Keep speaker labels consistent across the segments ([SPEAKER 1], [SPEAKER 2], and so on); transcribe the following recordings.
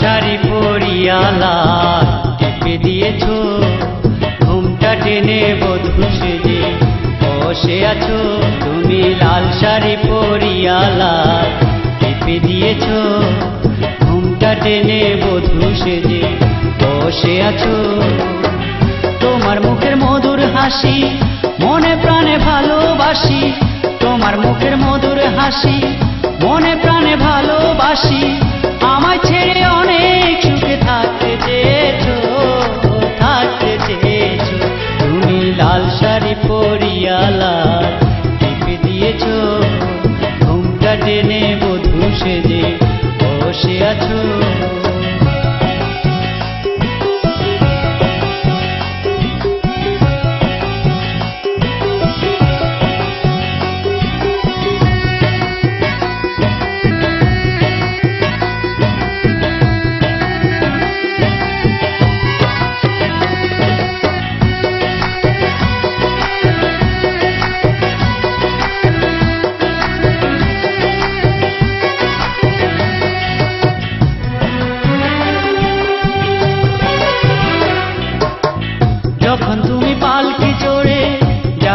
[SPEAKER 1] শাড়ি পরিয়া লাল দিয়েছ। ঘুমটা টেনে বধু সেজে বসে আছো। তুমি লাল শাড়ি পরিয়া লাল দিয়েছ। ঘুমটা টেনে বধু সেজে বসে আছো। তোমার মুখের মধুর হাসি, মনে প্রাণে ভালোবাসি। তোমার মুখের মধুর হাসি, মনে প্রাণে ভালোবাসি। আমায় বসে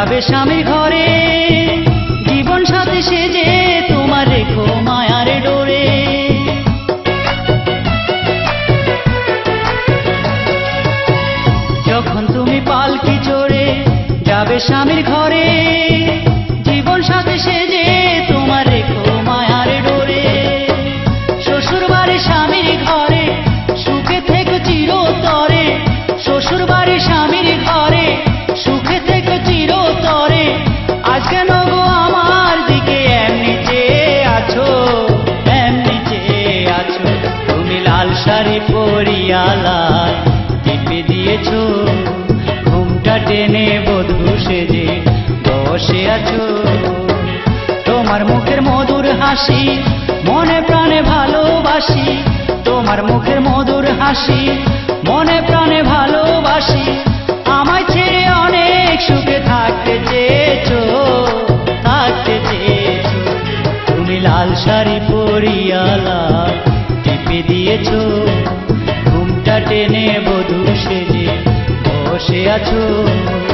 [SPEAKER 1] যাবে স্বামীর ঘরে। জীবন সাথে সেজে তোমার রেখো মায়ার ডোরে। যখন তুমি পালকি চড়ে যাবে স্বামীর ঘরে, জীবন সাথে সেজে টিপে ঘুমটা টেনে বধূ সেজে বসে আছো। তোমার মুখের মধুর হাসি, মনে প্রাণে ভালোবাসি। তোমার মুখের মধুর হাসি, মনে প্রাণে ভালোবাসি। আমায় ছেড়ে অনেক সুখে থাকতে চেয়েছো থাকতে চেয়েছো। তুমি লাল শাড়ি পরিয়ালা টিপে দিয়েছ। ঘুমটা টেনে সেজে বসে আছো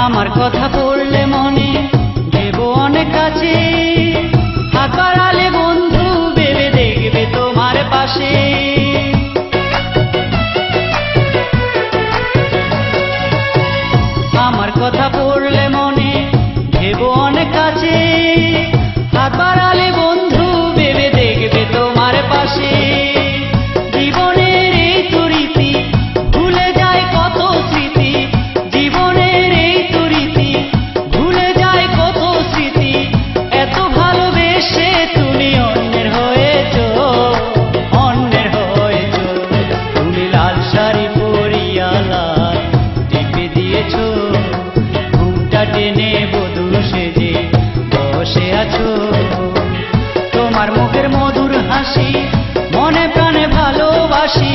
[SPEAKER 1] আমার কথা পড়লে মনে দেব অনেক কাছে। হাত বাড়ালে বন্ধু ভেবে দেখবে তোমার পাশে। আমার কথা পড়লে মনে দেব অনেক কাছে। হাত হাসি মনে প্রাণে ভালোবাসি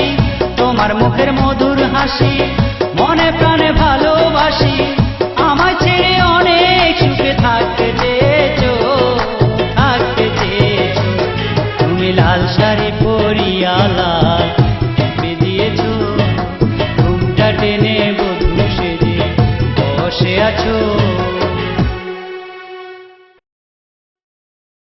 [SPEAKER 1] তোমার মুখের মধুর হাসি।